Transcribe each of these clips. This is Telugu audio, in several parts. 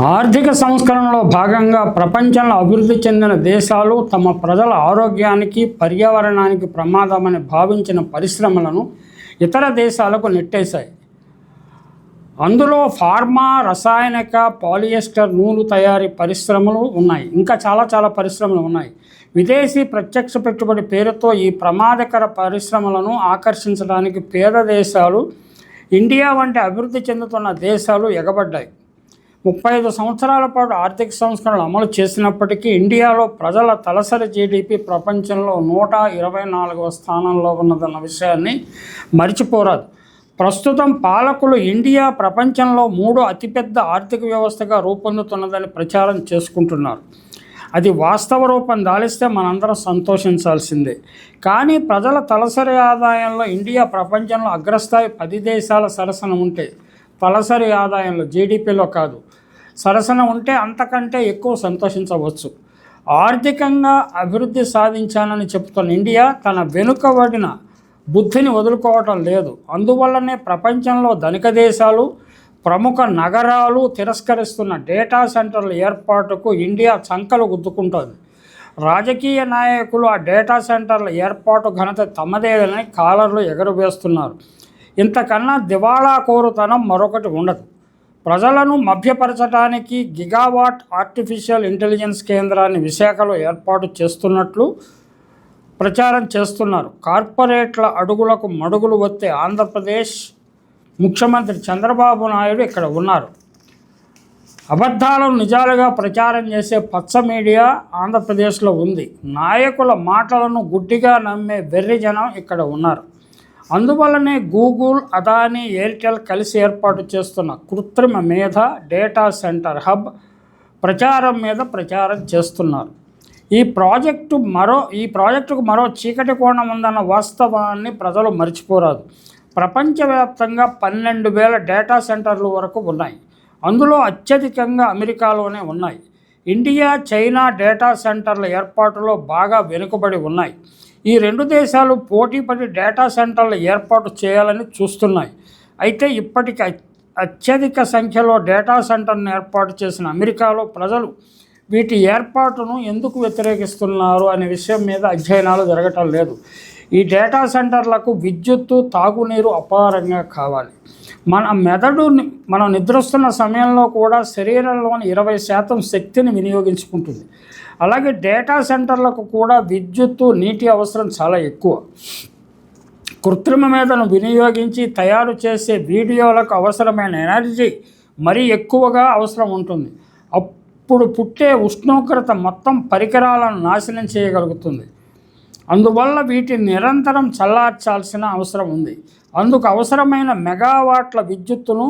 ఆర్థిక సంస్కరణలో భాగంగా ప్రపంచంలో అభివృద్ధి చెందిన దేశాలు తమ ప్రజల ఆరోగ్యానికి పర్యావరణానికి ప్రమాదమని భావించిన పరిశ్రమలను ఇతర దేశాలకు నెట్టేశాయి. అందులో ఫార్మా రసాయనిక పాలియస్టర్ నూలు తయారీ పరిశ్రమలు ఉన్నాయి. ఇంకా చాలా చాలా పరిశ్రమలు ఉన్నాయి. విదేశీ ప్రత్యక్ష పెట్టుబడి పేరుతో ఈ ప్రమాదకర పరిశ్రమలను ఆకర్షించడానికి పేద దేశాలు ఇండియా వంటి అభివృద్ధి చెందుతున్న దేశాలు ఎగబడ్డాయి. ముప్పై ఐదు సంవత్సరాల పాటు ఆర్థిక సంస్కరణలు అమలు చేసినప్పటికీ ఇండియాలో ప్రజల తలసరి జీడిపి ప్రపంచంలో నూట ఇరవై నాలుగవ స్థానంలో ఉన్నదన్న విషయాన్ని మర్చిపోరాదు. ప్రస్తుతం పాలకులు ఇండియా ప్రపంచంలో మూడో అతిపెద్ద ఆర్థిక వ్యవస్థగా రూపొందుతున్నదని ప్రచారం చేసుకుంటున్నారు. అది వాస్తవ రూపం దాలిస్తే మనందరం సంతోషించాల్సిందే. కానీ ప్రజల తలసరి ఆదాయంలో ఇండియా ప్రపంచంలో అగ్రస్థాయి పది దేశాల సరసన ఉంటే తలసరి ఆదాయంలో జీడిపిలో కాదు. సరసన ఉంటే అంతకంటే ఎక్కువ సంతోషించవచ్చు. ఆర్థికంగా అభివృద్ధి సాధించానని చెబుతున్న ఇండియా తన వెనుకబడిన బుద్ధిని వదులుకోవటం లేదు. అందువల్లనే ప్రపంచంలో ధనిక దేశాలు ప్రముఖ నగరాలు తిరస్కరిస్తున్న డేటా సెంటర్ల ఏర్పాటుకు ఇండియా చంకలు గుద్దుకుంటోంది. రాజకీయ నాయకులు ఆ డేటా సెంటర్ల ఏర్పాటు ఘనత తమదేదని కాలర్లు ఎగరవేస్తున్నారు. ఇంతకన్నా దివాళా కోరుతనం మరొకటి ఉండదు. ప్రజలను మభ్యపరచడానికి గిగావాట్ ఆర్టిఫిషియల్ ఇంటెలిజెన్స్ కేంద్రాన్ని విశాఖలో ఏర్పాటు చేస్తున్నట్లు ప్రచారం చేస్తున్నారు. కార్పొరేట్ల అడుగులకు మడుగులు వస్తే ఆంధ్రప్రదేశ్ ముఖ్యమంత్రి చంద్రబాబు నాయుడు ఇక్కడ ఉన్నారు. అబద్ధాలను నిజాలుగా ప్రచారం చేసే పచ్చ మీడియా ఆంధ్రప్రదేశ్లో ఉంది. నాయకుల మాటలను గుడ్డిగా నమ్మే వెర్రి జనం ఇక్కడ ఉన్నారు. అందువల్లనే గూగుల్ అదానీ ఎయిర్టెల్ కలిసి ఏర్పాటు చేస్తున్న కృత్రిమ మేధ డేటా సెంటర్ హబ్ ప్రచారం మీద ప్రచారం చేస్తున్నారు. ఈ ప్రాజెక్టు మరో ఈ ప్రాజెక్టుకు మరో చీకటి కోణం ఉందన్న వాస్తవాన్ని ప్రజలు మర్చిపోరాదు. ప్రపంచవ్యాప్తంగా పన్నెండు వేల డేటా సెంటర్లు వరకు ఉన్నాయి. అందులో అత్యధికంగా అమెరికాలోనే ఉన్నాయి. ఇండియా చైనా డేటా సెంటర్ల ఏర్పాటులో బాగా వెనుకబడి ఉన్నాయి. ఈ రెండు దేశాలు పోటీపడి డేటా సెంటర్లు ఏర్పాటు చేయాలని చూస్తున్నాయి. అయితే ఇప్పటికి అత్యధిక సంఖ్యలో డేటా సెంటర్ను ఏర్పాటు చేసిన అమెరికాలో ప్రజలు వీటి ఏర్పాటును ఎందుకు వ్యతిరేకిస్తున్నారు అనే విషయం మీద అధ్యయనాలు జరగటం లేదు. ఈ డేటా సెంటర్లకు విద్యుత్తు తాగునీరు అపారంగా కావాలి. మన మెదడు మనం నిద్రిస్తున్న సమయంలో కూడా శరీరంలోని ఇరవై శాతం శక్తిని వినియోగించుకుంటుంది. అలాగే డేటా సెంటర్లకు కూడా విద్యుత్తు నీటి అవసరం చాలా ఎక్కువ. కృత్రిమ మేధను వినియోగించి తయారు చేసే వీడియోలకు అవసరమైన ఎనర్జీ మరీ ఎక్కువగా అవసరం ఉంటుంది. అప్పుడు పుట్టే ఉష్ణోగ్రత మొత్తం పరికరాలను నాశనం చేయగలుగుతుంది. అందువల్ల వీటిని నిరంతరం చల్లార్చాల్సిన అవసరం ఉంది. అందుకు అవసరమైన మెగావాట్ల విద్యుత్తును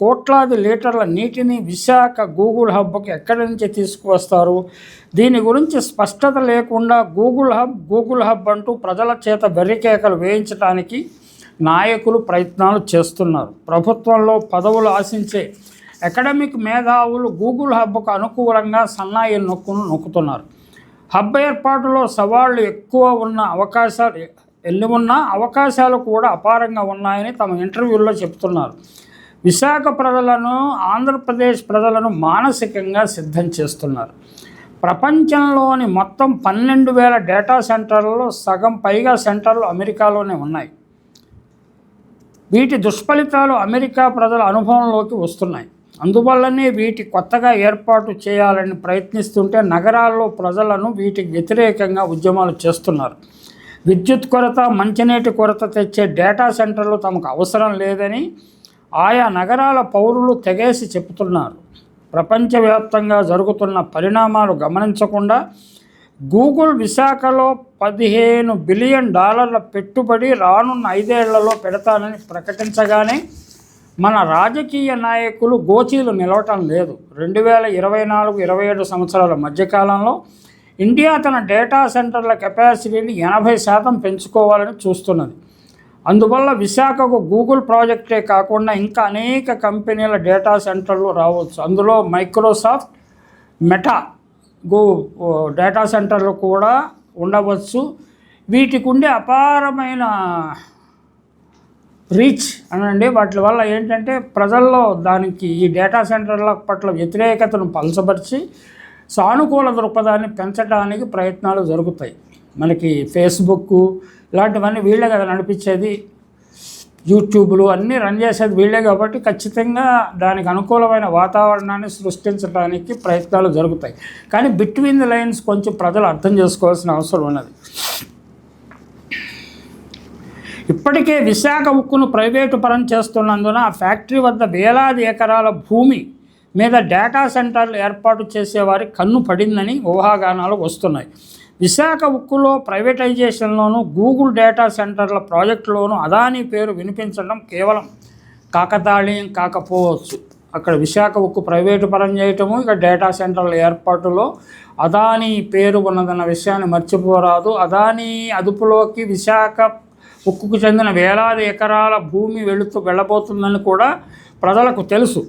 కోట్లాది లీటర్ల నీటిని విశాఖ గూగుల్ హబ్కి ఎక్కడి నుంచి తీసుకువస్తారు? దీని గురించి స్పష్టత లేకుండా గూగుల్ హబ్ గూగుల్ హబ్ అంటూ ప్రజల చేత బెర్రికేకలు వేయించడానికి నాయకులు ప్రయత్నాలు చేస్తున్నారు. ప్రభుత్వంలో పదవులు ఆశించే అకాడమిక్ మేధావులు గూగుల్ హబ్కు అనుకూలంగా సన్నాయి నొక్కును నొక్కుతున్నారు. హబ్ ఏర్పాటులో సవాళ్ళు ఎక్కువ ఉన్న అవకాశాలు ఎన్ని ఉన్నా అవకాశాలు కూడా అపారంగా ఉన్నాయని తమ ఇంటర్వ్యూల్లో చెప్తున్నారు. విశాఖ ప్రజలను ఆంధ్రప్రదేశ్ ప్రజలను మానసికంగా సిద్ధం చేస్తున్నారు. ప్రపంచంలోని మొత్తం పన్నెండు వేల డేటా సెంటర్లలో సగం పైగా సెంటర్లు అమెరికాలోనే ఉన్నాయి. వీటి దుష్ఫలితాలు అమెరికా ప్రజల అనుభవంలోకి వస్తున్నాయి. అందువల్లనే వీటి కొత్తగా ఏర్పాటు చేయాలని ప్రయత్నిస్తుంటే నగరాల్లో ప్రజలను వీటికి వ్యతిరేకంగా ఉద్యమాలు చేస్తున్నారు. విద్యుత్ కొరత మంచినీటి కొరత తెచ్చే డేటా సెంటర్లు తమకు అవసరం లేదని ఆయా నగరాల పౌరులు తెగేసి చెబుతున్నారు. ప్రపంచవ్యాప్తంగా జరుగుతున్న పరిణామాలు గమనించకుండా గూగుల్ విశాఖలో పదిహేను బిలియన్ డాలర్ల పెట్టుబడి రానున్న ఐదేళ్ళలో పెడతానని ప్రకటించగానే మన రాజకీయ నాయకులు గోచీలు నిలవటం లేదు. రెండు వేల ఇరవై నాలుగు ఇరవై ఏడు సంవత్సరాల మధ్యకాలంలో ఇండియా తన డేటా సెంటర్ల కెపాసిటీని ఎనభై శాతం పెంచుకోవాలని చూస్తున్నది. అందువల్ల విశాఖకు గూగుల్ ప్రాజెక్టే కాకుండా ఇంకా అనేక కంపెనీల డేటా సెంటర్లు రావచ్చు. అందులో మైక్రోసాఫ్ట్ మెటా గూ డేటా సెంటర్లు కూడా ఉండవచ్చు. వీటికి ఉండే అపారమైన రీచ్ అనండి. వాటి వల్ల ఏంటంటే ప్రజల్లో దానికి ఈ డేటా సెంటర్ల పట్ల వ్యతిరేకతను పలచబరిచి సానుకూల దృక్పథాన్ని పెంచడానికి ప్రయత్నాలు జరుగుతాయి. మనకి ఫేస్బుక్ ఇలాంటివన్నీ వీళ్ళే కదా నడిపించేది. యూట్యూబ్లు అన్నీ రన్ చేసేది వీళ్ళే కాబట్టి ఖచ్చితంగా దానికి అనుకూలమైన వాతావరణాన్ని సృష్టించడానికి ప్రయత్నాలు జరుగుతాయి. కానీ బిట్వీన్ ది లైన్స్ కొంచెం ప్రజలు అర్థం చేసుకోవాల్సిన అవసరం ఉన్నది. ఇప్పటికే విశాఖ ఉక్కును ప్రైవేటు పరం చేస్తున్నందున ఆ ఫ్యాక్టరీ వద్ద వేలాది ఎకరాల భూమి మీద డేటా సెంటర్లు ఏర్పాటు చేసేవారి కన్ను పడిందని ఊహాగానాలు వస్తున్నాయి. విశాఖ ఉక్కులో ప్రైవేటైజేషన్లోనూ గూగుల్ డేటా సెంటర్ల ప్రాజెక్టులోనూ అదానీ పేరు వినిపించడం కేవలం కాకతాళీయం కాకపోవచ్చు. అక్కడ విశాఖ ఉక్కు ప్రైవేటు పరం చేయటము ఇక డేటా సెంటర్ల ఏర్పాటులో అదానీ పేరు ఉన్నదన్న విషయాన్ని మర్చిపోరాదు. అదానీ అదుపులోకి విశాఖ ఉక్కుకు చెందిన వేలాది ఎకరాల భూమి వెళుతూ వెళ్ళబోతుందని కూడా ప్రజలకు తెలుసు.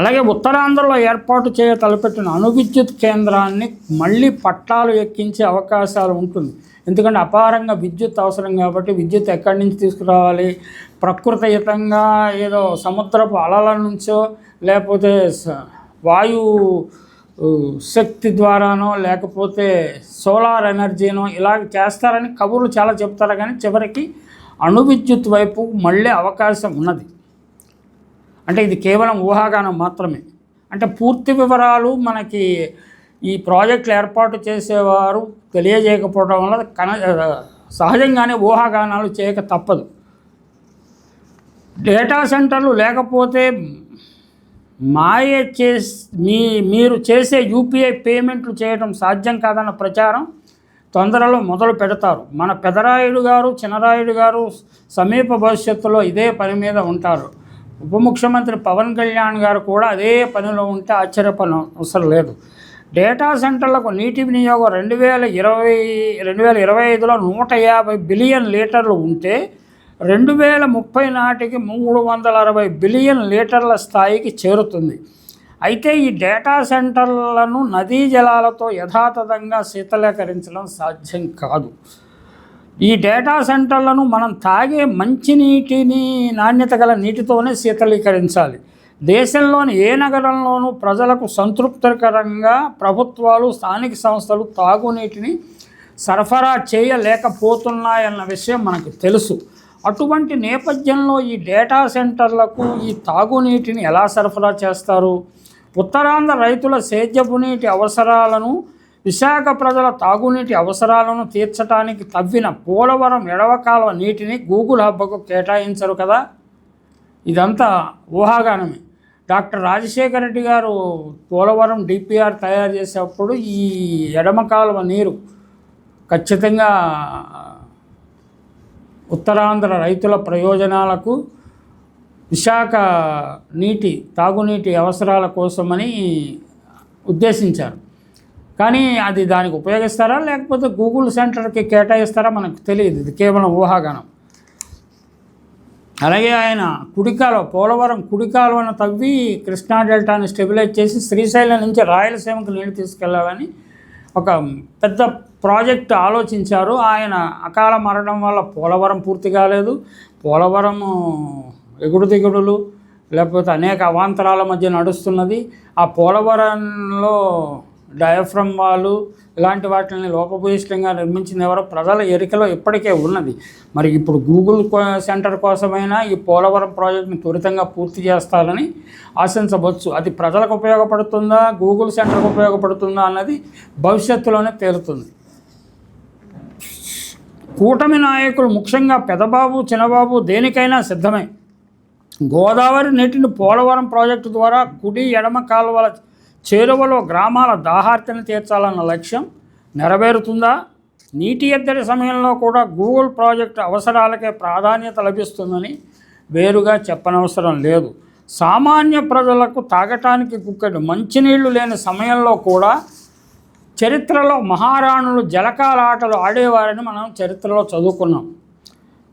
అలాగే ఉత్తరాంధ్రలో ఏర్పాటు చేయ తలపెట్టిన అణు విద్యుత్ కేంద్రాన్ని మళ్ళీ పట్టాలు ఎక్కించే అవకాశాలు ఉంటుంది. ఎందుకంటే అపారంగా విద్యుత్ అవసరం కాబట్టి విద్యుత్ ఎక్కడి నుంచి తీసుకురావాలి? ప్రకృతియుతంగా ఏదో సముద్రపు అలల నుంచో లేకపోతే వాయు శక్తి ద్వారానో లేకపోతే సోలార్ ఎనర్జీనో ఇలా చేస్తారని కబుర్లు చాలా చెప్తారు కానీ చివరికి అణు విద్యుత్ వైపు మళ్ళీ అవకాశం ఉన్నది. అంటే ఇది కేవలం ఊహాగానం మాత్రమే. అంటే పూర్తి వివరాలు మనకి ఈ ప్రాజెక్టులు ఏర్పాటు చేసేవారు తెలియజేయకపోవడం వల్ల కన సహజంగానే ఊహాగానాలు చేయక తప్పదు. డేటా సెంటర్లు లేకపోతే మాయ చేసి మీ మీరు చేసే యూపీఐ పేమెంట్లు చేయడం సాధ్యం కాదన్న ప్రచారం తొందరలో మొదలు పెడతారు. మన పెదరాయుడు గారు చినరాయుడు గారు సమీప భవిష్యత్తులో ఇదే పని మీద ఉంటారు. ఉప ముఖ్యమంత్రి పవన్ కళ్యాణ్ గారు కూడా అదే పనిలో ఉంటే ఆశ్చర్యపన అవసరం లేదు. డేటా సెంటర్లకు నీటి వినియోగం రెండు వేల ఇరవై రెండు వేల ఇరవై ఐదులో నూట యాభై బిలియన్ లీటర్లు ఉంటే రెండు వేల ముప్పై నాటికి మూడు వందల అరవై బిలియన్ లీటర్ల స్థాయికి చేరుతుంది. అయితే ఈ డేటా సెంటర్లను నదీ జలాలతో యథాతథంగా శీతలీకరించడం సాధ్యం కాదు. ఈ డేటా సెంటర్లను మనం తాగే మంచినీటిని నాణ్యత గల నీటితోనే శీతలీకరించాలి. దేశంలోని ఏ నగరంలోనూ ప్రజలకు సంతృప్తికరంగా ప్రభుత్వాలు స్థానిక సంస్థలు తాగునీటిని సరఫరా చేయలేకపోతున్నాయన్న విషయం మనకు తెలుసు. అటువంటి నేపథ్యంలో ఈ డేటా సెంటర్లకు ఈ తాగునీటిని ఎలా సరఫరా చేస్తారు? ఉత్తరాంధ్ర రైతుల సేద్యపు నీటి అవసరాలను విశాఖ ప్రజల తాగునీటి అవసరాలను తీర్చడానికి తవ్విన పోలవరం ఎడవకాలువ నీటిని గూగుల్ హబ్బకు కేటాయించరు కదా? ఇదంతా ఊహాగానమే. డాక్టర్ రాజశేఖర రెడ్డి గారు పోలవరం డిపిఆర్ తయారు చేసేటప్పుడు ఈ ఎడమ కాలువ నీరు ఖచ్చితంగా ఉత్తరాంధ్ర రైతుల ప్రయోజనాలకు విశాఖ నీటి తాగునీటి అవసరాల కోసమని ఉద్దేశించారు. కానీ అది దానికి ఉపయోగిస్తారా? లేకపోతే గూగుల్ సెంటర్కి కేటాయిస్తారా? మనకు తెలియదు. ఇది కేవలం ఊహాగానం. అలాగే ఆయన కుడికాలువ పోలవరం కుడికాలువను తవ్వి కృష్ణా డెల్టాని స్టెబిలైజ్ చేసి శ్రీశైలం నుంచి రాయలసీమకు నీళ్ళు తీసుకెళ్ళాలని ఒక పెద్ద ప్రాజెక్ట్ ఆలోచించారు. ఆయన అకాల మరణం వల్ల పోలవరం పూర్తి కాలేదు. పోలవరం ఎగుడు దిగుడులు లేకపోతే అనేక అవాంతరాల మధ్య నడుస్తున్నది. ఆ పోలవరంలో డయాఫ్రమ్ వాళ్ళు ఇలాంటి వాటిని లోపభూయిష్టంగా నిర్మించిన ఎవరో ప్రజల ఎరికలో ఇప్పటికే ఉన్నది. మరి ఇప్పుడు గూగుల్ సెంటర్ కోసమైనా ఈ పోలవరం ప్రాజెక్ట్ని త్వరితంగా పూర్తి చేస్తారని ఆశించవచ్చు. అది ప్రజలకు ఉపయోగపడుతుందా గూగుల్ సెంటర్కి ఉపయోగపడుతుందా అన్నది భవిష్యత్తులోనే తేలుతుంది. కూటమి నాయకులు ముఖ్యంగా పెదబాబు చిన్నబాబు దేనికైనా సిద్ధమే. గోదావరి నీటిని పోలవరం ప్రాజెక్టు ద్వారా కుడి ఎడమ కాలువల చేరువలో గ్రామాల దాహార్తిని తీర్చాలన్న లక్ష్యం నెరవేరుతుందా? నీటి ఎద్దడి సమయంలో కూడా గూగుల్ ప్రాజెక్టు అవసరాలకే ప్రాధాన్యత లభిస్తుందని వేరుగా చెప్పనవసరం లేదు. సామాన్య ప్రజలకు తాగటానికి కుక్కటి మంచినీళ్ళు లేని సమయంలో కూడా చరిత్రలో మహారాణులు జలకాల ఆటలు ఆడేవారని మనం చరిత్రలో చదువుకున్నాం.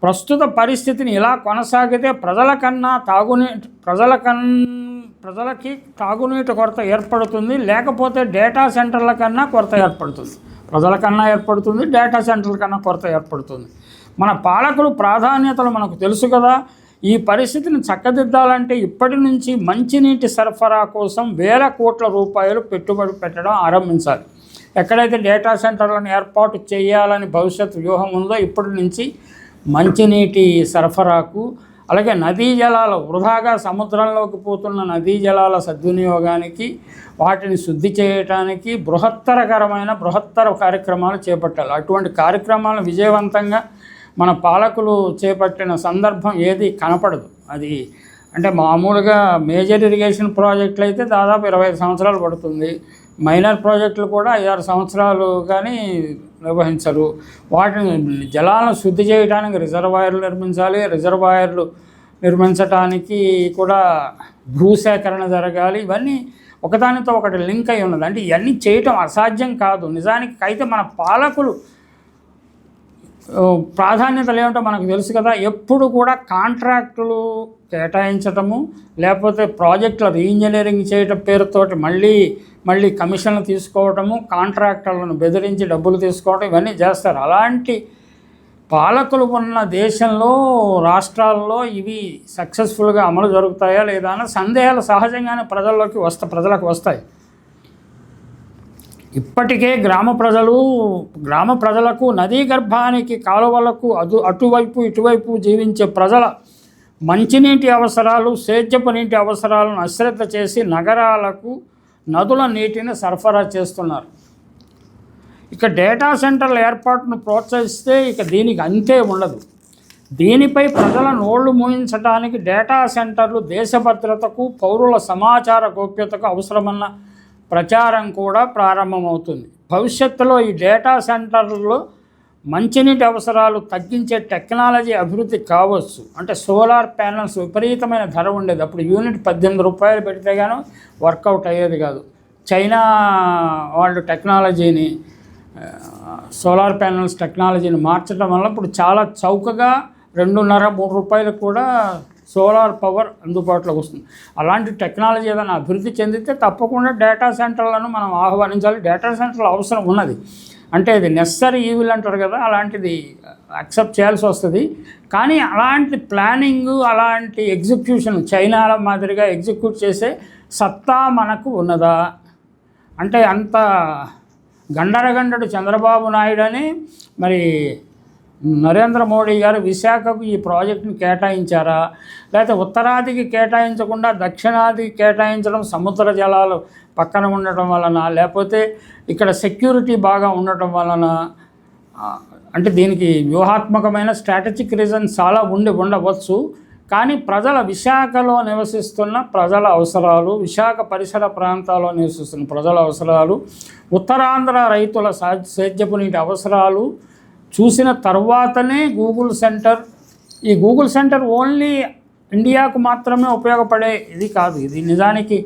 ప్రస్తుత పరిస్థితిని ఇలా కొనసాగితే ప్రజల కన్నా తాగునీ ప్రజల కన్నా ప్రజలకి తాగునీటి కొరత ఏర్పడుతుంది లేకపోతే డేటా సెంటర్ల కన్నా కొరత ఏర్పడుతుంది. ప్రజల కన్నా ఏర్పడుతుంది డేటా సెంటర్ల కన్నా కొరత ఏర్పడుతుంది. మన పాలకులు ప్రాధాన్యతలు మనకు తెలుసు కదా ఈ పరిస్థితిని చక్కదిద్దాలంటే ఇప్పటి నుంచి మంచినీటి సరఫరా కోసం వేల కోట్ల రూపాయలు పెట్టుబడి పెట్టడం ఆరంభించాలి. ఎక్కడైతే డేటా సెంటర్లను ఏర్పాటు చేయాలని భవిష్యత్ వ్యూహం ఉందో ఇప్పటి నుంచి మంచినీటి సరఫరాకు అలాగే నదీ జలాలు వృధాగా సముద్రంలోకి పోతున్న నదీ జలాల సద్వినియోగానికి వాటిని శుద్ధి చేయటానికి బృహత్తరకరమైన బృహత్తర కార్యక్రమాలు చేపట్టాలి. అటువంటి కార్యక్రమాలను విజయవంతంగా మన పాలకులు చేపట్టిన సందర్భం ఏది కనపడదు. అది అంటే మామూలుగా మేజర్ ఇరిగేషన్ ప్రాజెక్టులు అయితే దాదాపు ఇరవై ఐదు సంవత్సరాలు పడుతుంది. మైనర్ ప్రాజెక్టులు కూడా ఐదారు సంవత్సరాలు కానీ నిర్వహించరు. వాటిని జలాలను శుద్ధి చేయడానికి రిజర్వాయర్లు నిర్మించాలి. రిజర్వాయర్లు నిర్మించటానికి కూడా భూసేకరణ జరగాలి. ఇవన్నీ ఒకదానితో ఒకటి లింక్ అయి ఉన్నది. అంటే ఇవన్నీ చేయటం అసాధ్యం కాదు. నిజానికి అయితే మన పాలకులు ప్రాధాన్యతలు ఏమిటో మనకు తెలుసు కదా ఎప్పుడు కూడా కాంట్రాక్టులు కేటాయించటము లేకపోతే ప్రాజెక్టుల రీఇంజనీరింగ్ చేయటం పేరుతోటి మళ్ళీ మళ్ళీ కమిషన్లు తీసుకోవటము కాంట్రాక్టర్లను బెదిరించి డబ్బులు తీసుకోవటం ఇవన్నీ చేస్తారు. అలాంటి పాలకులు ఉన్న దేశంలో రాష్ట్రాల్లో ఇవి సక్సెస్ఫుల్గా అమలు జరుగుతాయా లేదా అన్న సందేహాలు సహజంగానే ప్రజల్లోకి వస్తా ప్రజలకు వస్తాయి. ఇప్పటికే గ్రామ ప్రజలు గ్రామ ప్రజలకు నదీ గర్భానికి కాలువలకు అదు అటువైపు ఇటువైపు జీవించే ప్రజల మంచినీటి అవసరాలు సేద్యపు నీటి అవసరాలను అశ్రద్ధ చేసి నగరాలకు నదుల నీటిని సరఫరా చేస్తున్నారు. ఇక డేటా సెంటర్ల ఏర్పాటును ప్రోత్సహిస్తే ఇక దీనికి అంతే ఉండదు. దీనిపై ప్రజల నోళ్ళు మూయించడానికి డేటా సెంటర్లు దేశ భద్రతకు పౌరుల సమాచార గోప్యతకు అవసరమన్న ప్రచారం కూడా ప్రారంభమవుతుంది. భవిష్యత్తులో ఈ డేటా సెంటర్లో మంచినీటి అవసరాలు తగ్గించే టెక్నాలజీ అభివృద్ధి కావచ్చు. అంటే సోలార్ ప్యానల్స్ విపరీతమైన ధర ఉండేది. అప్పుడు యూనిట్ పద్దెనిమిది రూపాయలు పెడితే గాను వర్కౌట్ అయ్యేది కాదు. చైనా వాళ్ళు టెక్నాలజీని సోలార్ ప్యానల్స్ టెక్నాలజీని మార్చడం వల్ల ఇప్పుడు చాలా చౌకగా రెండున్నర మూడు రూపాయలు కూడా సోలార్ పవర్ అందుబాటులోకి వస్తుంది. అలాంటి టెక్నాలజీ ఏదైనా అభివృద్ధి చెందితే తప్పకుండా డేటా సెంటర్లను మనం ఆహ్వానించాలి. డేటా సెంటర్లు అవసరం ఉన్నది. అంటే ఇది నెసరీ ఈవిల్ అంటారు కదా అలాంటిది అక్సెప్ట్ చేయాల్సి వస్తుంది. కానీ అలాంటి ప్లానింగ్ అలాంటి ఎగ్జిక్యూషన్ చైనాల మాదిరిగా ఎగ్జిక్యూట్ చేసే సత్తా మనకు ఉన్నదా? అంటే అంత గండరగండడు చంద్రబాబు నాయుడు అని మరి నరేంద్ర మోడీ గారు విశాఖకు ఈ ప్రాజెక్టును కేటాయించారా? లేకపోతే ఉత్తరాదికి కేటాయించకుండా దక్షిణాదికి కేటాయించడం సముద్ర జలాలు పక్కన ఉండటం వలన లేకపోతే ఇక్కడ సెక్యూరిటీ బాగా ఉండటం వలన అంటే దీనికి వ్యూహాత్మకమైన స్ట్రాటజిక్ రీజన్ చాలా ఉండి ఉండవచ్చు. కానీ ప్రజల విశాఖలో నివసిస్తున్న ప్రజల అవసరాలు విశాఖ పరిసర ప్రాంతాల్లో నివసిస్తున్న ప్రజల అవసరాలు ఉత్తరాంధ్ర రైతుల సా- సేద్యపు నీటి అవసరాలు చూసిన తర్వాతనే గూగుల్ సెంటర్ ఈ గూగుల్ సెంటర్ ఓన్లీ ఇండియాకు మాత్రమే ఉపయోగపడే ఇది కాదు. ఇది నిజానికి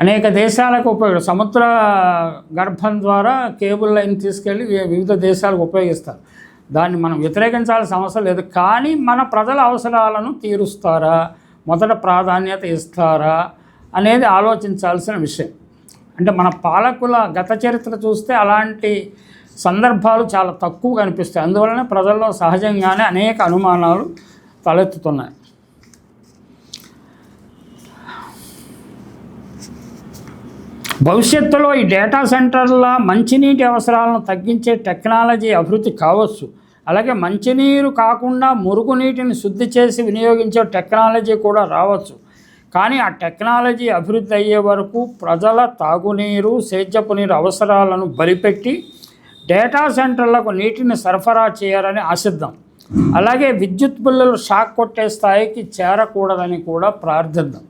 అనేక దేశాలకు ఉపయోగ సముద్ర గర్భం ద్వారా కేబుల్ లైన్ తీసుకెళ్ళి వివిధ దేశాలకు ఉపయోగిస్తారు. దాన్ని మనం వ్యతిరేకించాల్సిన అవసరం లేదు. కానీ మన ప్రజల అవసరాలను తీరుస్తారా? మొదట ప్రాధాన్యత ఇస్తారా? అనేది ఆలోచించాల్సిన విషయం. అంటే మన పాలకుల గత చరిత్ర చూస్తే అలాంటి సందర్భాలు చాలా తక్కువ కనిపిస్తాయి అందువలన ప్రజల్లో సహజంగానే అనేక అనుమానాలు తలెత్తుతున్నాయి. భవిష్యత్తులో ఈ డేటా సెంటర్ల మంచినీటి అవసరాలను తగ్గించే టెక్నాలజీ అభివృద్ధి కావచ్చు. అలాగే మంచినీరు కాకుండా మురుగునీటిని శుద్ధి చేసి వినియోగించే టెక్నాలజీ కూడా రావచ్చు. కానీ ఆ టెక్నాలజీ అభివృద్ధి అయ్యే వరకు ప్రజల తాగునీరు సేద్యపు నీరు అవసరాలను బలిపెట్టి డేటా సెంటర్లకు నీటిని సరఫరా చేయాలని ఆశిద్దాం. అలాగే విద్యుత్ బిల్లులు షాక్ కొట్టే స్థాయికి చేరకూడదని కూడా ప్రార్థిద్దాం.